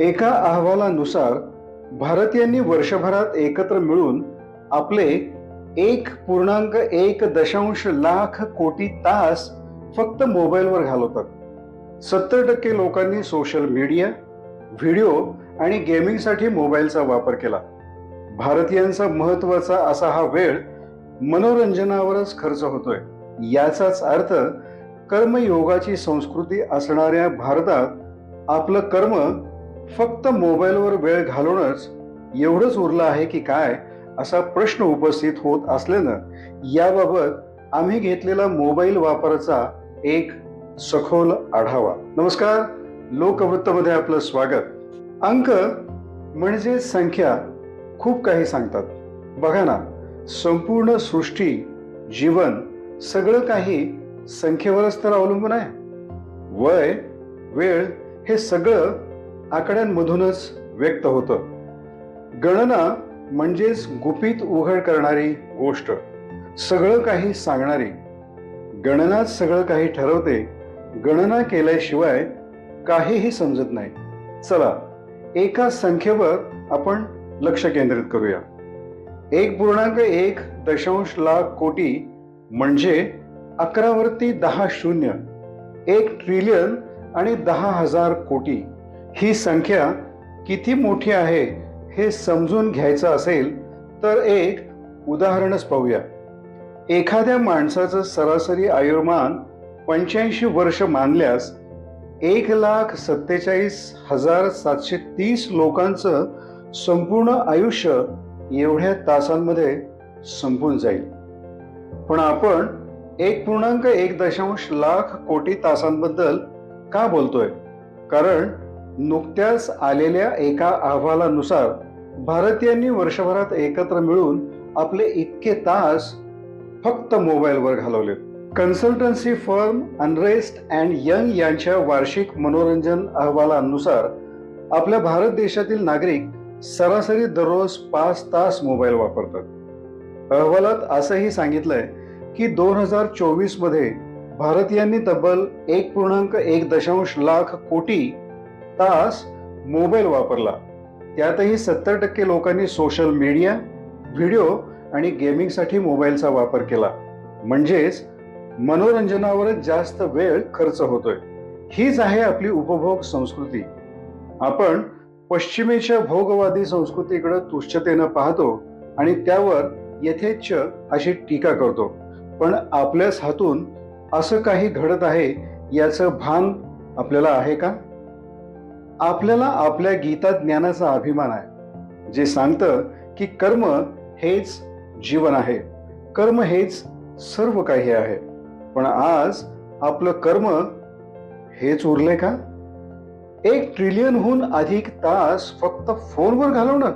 एका अहवालानुसार भारतीयांनी वर्षभरात एकत्र मिळून आपले एक पूर्णांक एक दशांश लाख कोटी तास फक्त मोबाईलवर घालवतात. सत्तर टक्के लोकांनी सोशल मीडिया व्हिडिओ आणि गेमिंगसाठी मोबाईलचा वापर केला. भारतीयांचा महत्त्वाचा असा हा वेळ मनोरंजनावरच खर्च होतोय. याचाच अर्थ कर्मयोगाची संस्कृती असणाऱ्या भारतात आपलं कर्म फक्त मोबाईलवर वेळ घालवणंच एवढंच उरलं आहे की काय असा प्रश्न उपस्थित होत असल्यानं याबाबत आम्ही घेतलेला मोबाईल वापराचा एक सखोल आढावा. नमस्कार. लोकवृत्तमध्ये आपलं स्वागत. अंक म्हणजे संख्या खूप काही सांगतात. बघा ना संपूर्ण सृष्टी जीवन सगळं काही संख्येवरच तर अवलंबून आहे. वय वेळ हे सगळं आकड्यांमधूनच व्यक्त होतं. गणना म्हणजेच गुपित उघड करणारी गोष्ट सगळं काही सांगणारी. गणनाच सगळं काही ठरवते गणना केल्याशिवाय काहीही समजत नाही. चला एका संख्येवर आपण लक्ष केंद्रित करूया. एक पूर्णांक एक दशांश लाख कोटी म्हणजे अकरावरती दहा शून्य एक ट्रिलियन आणि दहा हजार कोटी. ही संख्या किती मोठी आहे हे समजून घ्यायचं असेल तर एक उदाहरणच पाहूया. एखाद्या माणसाचं सरासरी आयुर्मान पंच्याऐंशी वर्ष मानल्यास एक लाख सत्तेचाळीस हजार सातशे तीस लोकांचं संपूर्ण आयुष्य एवढ्या तासांमध्ये संपून जाईल. पण आपण एक पूर्णांक एक दशांश लाख कोटी तासांबद्दल का बोलतोय? कारण नुकत्याच आलेल्या एका अहवालानुसार भारतीयांनी वर्षभरात एकत्र मिळून आपले इतके तास फक्त मोबाईलवर घालवले. Consultancy firm Ernst and Young यांच्या वार्षिक मनोरंजन अहवालानुसार आपल्या भारत देशातील नागरिक सरासरी दररोज पाच तास मोबाईल वापरतात. अहवालात असंही सांगितलंय की दोन हजार चोवीसमध्ये भारतीयांनी तब्बल एक पूर्णांक एक दशांश लाख कोटी तास मोबाईल वापरला. त्यातही सत्तर टक्के लोकांनी सोशल मीडिया व्हिडिओ आणि गेमिंगसाठी मोबाईलचा वापर केला. म्हणजेच मनोरंजनावरच जास्त वेळ खर्च होतोय. हीच आहे आपली उपभोग संस्कृती. आपण पश्चिमेच्या भोगवादी संस्कृतीकडे तुच्छतेनं पाहतो आणि त्यावर यथेच्छ अशी टीका करतो. पण आपल्याच हातून असं काही घडत आहे याचं भान आपल्याला आहे का? आपल्याला आपल्या गीता ज्ञानाचा अभिमान आहे जे सांगतं की कर्म हेच जीवन आहे. कर्म हेच सर्व काही आहे. पण आज आपलं कर्म हेच उरले का? एक ट्रिलियनहून अधिक तास फक्त फोनवर घालवणं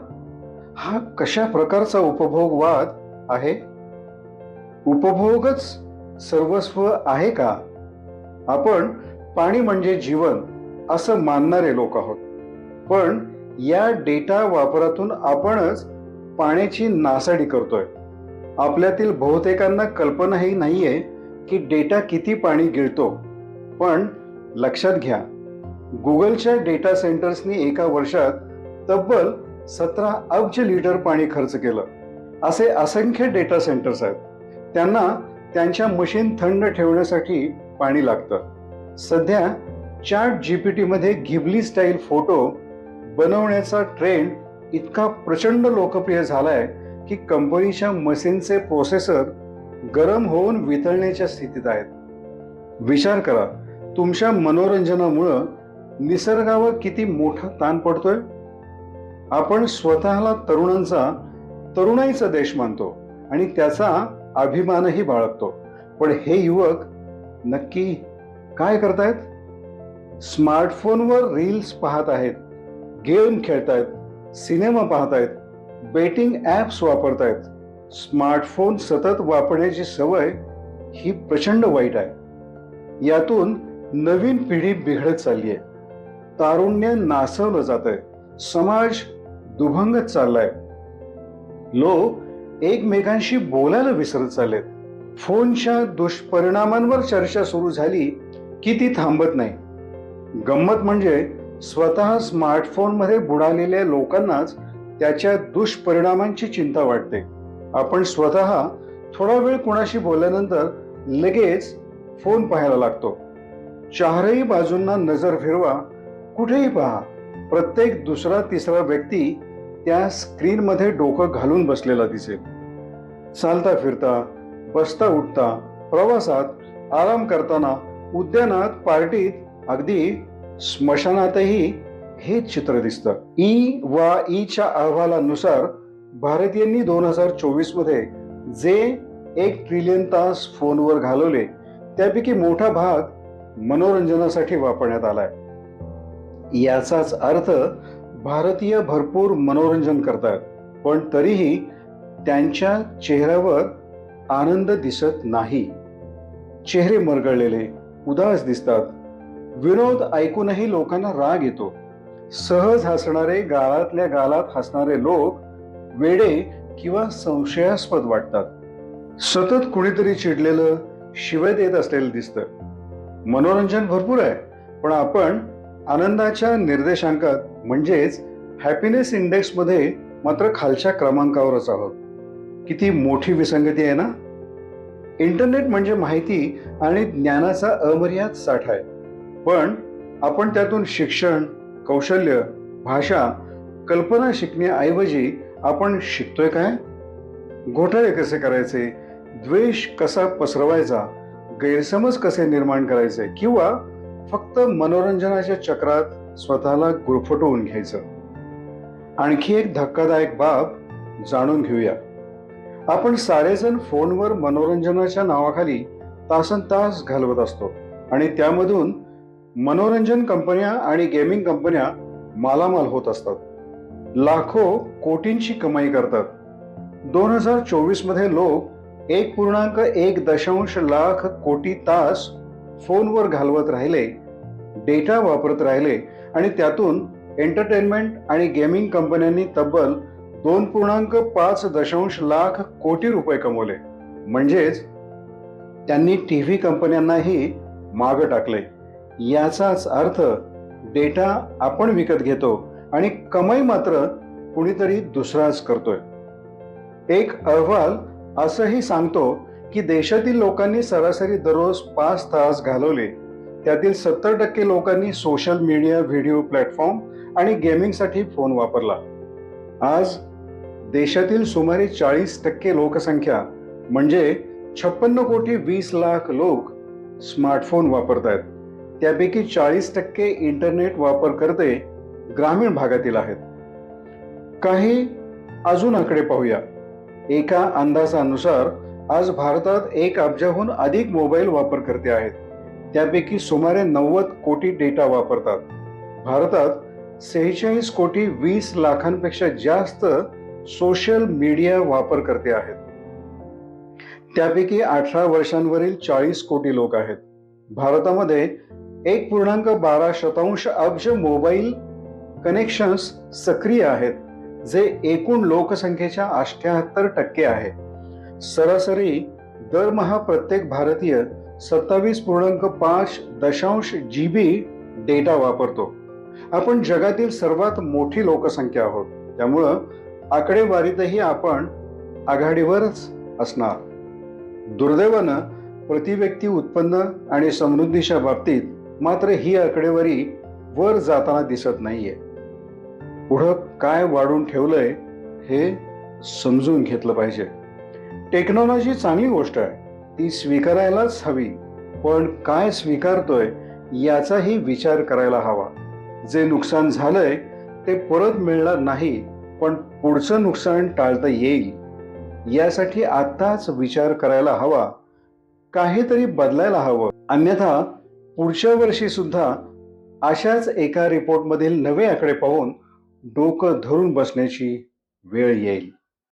हा कशा प्रकारचा उपभोगवाद आहे? उपभोगच सर्वस्व आहे का? आपण पाणी म्हणजे जीवन असं मानणारे लोक आहोत. पण या डेटा वापरातून आपणच पाण्याची नासाडी करतोय. आपल्यातील बहुतेकांना कल्पनाही नाहीये की डेटा किती पाणी गिळतो. पण लक्षात घ्या गुगलच्या डेटा सेंटर्सनी एका वर्षात तब्बल सतरा अब्ज लिटर पाणी खर्च केलं. असे असंख्य डेटा सेंटर्स आहेत. त्यांना त्यांच्या मशीन थंड ठेवण्यासाठी पाणी लागतं. सध्या चॅट जीपीटीमध्ये घिबली स्टाईल फोटो बनवण्याचा ट्रेंड इतका प्रचंड लोकप्रिय झालाय की कंपनीच्या मशीनचे प्रोसेसर गरम होऊन वितळण्याच्या स्थितीत आहेत. विचार करा तुमच्या मनोरंजनामुळं निसर्गावर किती मोठा ताण पडतोय? आपण स्वतःला तरुणांचा तरुणाईचा देश मानतो आणि त्याचा अभिमानही बाळगतो. पण हे युवक नक्की काय करतायत? स्मार्टफोनवर रील्स पाहत आहेत गेम खेळतायत सिनेमा पाहतायत बेटिंग ॲप्स वापरतायत. स्मार्टफोन सतत वापरण्याची सवय ही प्रचंड वाईट आहे. यातून नवीन पिढी बिघडत चालली आहे तारुण्य नासवलं जात आहे समाज दुभंगत चाललाय. लोक एकमेकांशी बोलायला विसरत चाललेत. फोनच्या दुष्परिणामांवर चर्चा सुरू झाली की ती थांबत नाही. गंमत म्हणजे स्वतः स्मार्टफोनमध्ये बुडालेल्या लोकांनाच त्याच्या दुष्परिणामांची चिंता वाटते. आपण स्वतः थोडा वेळ कोणाशी बोलल्यानंतर लगेच फोन पाहायला लागतो. चारही बाजूंना नजर फिरवा कुठेही पहा. प्रत्येक दुसरा तिसरा व्यक्ती त्या स्क्रीनमध्ये डोकं घालून बसलेला दिसेल. चालता फिरता बसता उठता प्रवासात आराम करताना उद्यानात पार्टीत अगदी स्मशानातही हेच चित्र दिसतं. ई वा ईच्या अहवालानुसार भारतीयांनी दोन हजार चोवीसमध्ये जे एक ट्रिलियन तास फोनवर घालवले त्यापैकी मोठा भाग मनोरंजनासाठी वापरण्यात आलाय. याचाच अर्थ भारतीय भरपूर मनोरंजन करतात पण तरीही त्यांच्या चेहऱ्यावर आनंद दिसत नाही. चेहरे मरगळलेले उदास दिसतात. विनोद ऐकूनही लोकांना राग येतो. सहज हसणारे गाळातल्या गालात हसणारे लोक वेडे किंवा संशयास्पद वाटतात. सतत कुणीतरी चिडलेलं शिवाय देत असलेलं दिसतं. मनोरंजन भरपूर आहे पण आपण आनंदाच्या निर्देशांकात म्हणजेच हॅपीनेस इंडेक्समध्ये मात्र खालच्या क्रमांकावरच आहोत. किती मोठी विसंगती आहे ना? इंटरनेट म्हणजे माहिती आणि ज्ञानाचा अमर्याद साठा आहे. पण आपण त्यातून शिक्षण कौशल्य भाषा कल्पना शिकण्याऐवजी आपण शिकतोय काय? घोटाळे कसे करायचे? द्वेष कसा पसरवायचा? गैरसमज कसे निर्माण करायचे? किंवा फक्त मनोरंजनाच्या चक्रात स्वतःला गुरफटवून घ्यायचं? आणखी एक धक्कादायक बाब जाणून घेऊया. आपण सारेजण फोनवर मनोरंजनाच्या नावाखाली तासन तास घालवत असतो आणि त्यामधून मनोरंजन कंपन्या आणि गेमिंग कंपन्या मालामाल होत असतात. लाखो कोटींची कमाई करतात. दोन हजार चोवीसमध्ये लोक एक पूर्णांक एक दशांश लाख कोटी तास फोनवर घालवत राहिले डेटा वापरत राहिले आणि त्यातून एंटरटेनमेंट आणि गेमिंग कंपन्यांनी तब्बल दोन पूर्णांक पाच दशांश लाख कोटी रुपये कमवले. म्हणजेच त्यांनी टी व्ही कंपन्यांनाही मागं टाकले. याचाच अर्थ डेटा आपण विकत घेतो आणि कमाई मात्र कुणीतरी दुसराच करतोय. एक अहवाल असंही सांगतो की देशातील लोकांनी सरासरी दररोज पाच तास घालवले. त्यातील सत्तर टक्के लोकांनी सोशल मीडिया व्हिडिओ प्लॅटफॉर्म आणि गेमिंगसाठी फोन वापरला. आज देशातील सुमारे चाळीस टक्के लोकसंख्या म्हणजे छप्पन्न कोटी वीस लाख लोक स्मार्टफोन वापरत आहेत त्यापैकी चाळीस टक्के इंटरनेट वापरकर्ते ग्रामीण भागातील आहेत. काही अजून आकडे पाहूया. एका अंदाजानुसार आज भारतात एक अब्जाहून अधिक मोबाईल वापरकर्ते आहेत. त्यापैकी सुमारे नव्वद कोटी डेटा वापरतात. भारतात सेहेचाळीस कोटी वीस लाखांपेक्षा जास्त सोशल मीडिया वापरकर्ते आहेत. त्यापैकी अठरा वर्षांवरील चाळीस कोटी लोक आहेत. भारतामध्ये एक पूर्णांक बारा शतांश अब्ज मोबाईल कनेक्शन्स सक्रिय आहेत जे एकूण लोकसंख्येच्या अठ्याहत्तर टक्के आहे. सरासरी दरमहा प्रत्येक भारतीय सत्तावीस पूर्णांक पाच दशांश जी बी डेटा वापरतो. आपण जगातील सर्वात मोठी लोकसंख्या आहोत. त्यामुळं आकडेवारीतही आपण आघाडीवरच असणार. दुर्दैवानं प्रतिव्यक्ती उत्पन्न आणि समृद्धीच्या बाबतीत मात्र ही आकडेवारी वर जाताना दिसत नाहीये. पुढं काय वाढून ठेवलंय हे समजून घेतलं पाहिजे. टेक्नॉलॉजी चांगली गोष्ट आहे. ती स्वीकारायलाच हवी. पण काय स्वीकारतोय याचाही विचार करायला हवा. जे नुकसान झालंय ते परत मिळणार नाही पण पुढचं नुकसान टाळता येईल. यासाठी आत्ताच विचार करायला हवा. काहीतरी बदलायला हवं. अन्यथा पुढच्या वर्षी सुद्धा अशाच एका रिपोर्टमधील नवे आकडे पाहून डोकं धरून बसण्याची वेळ येईल.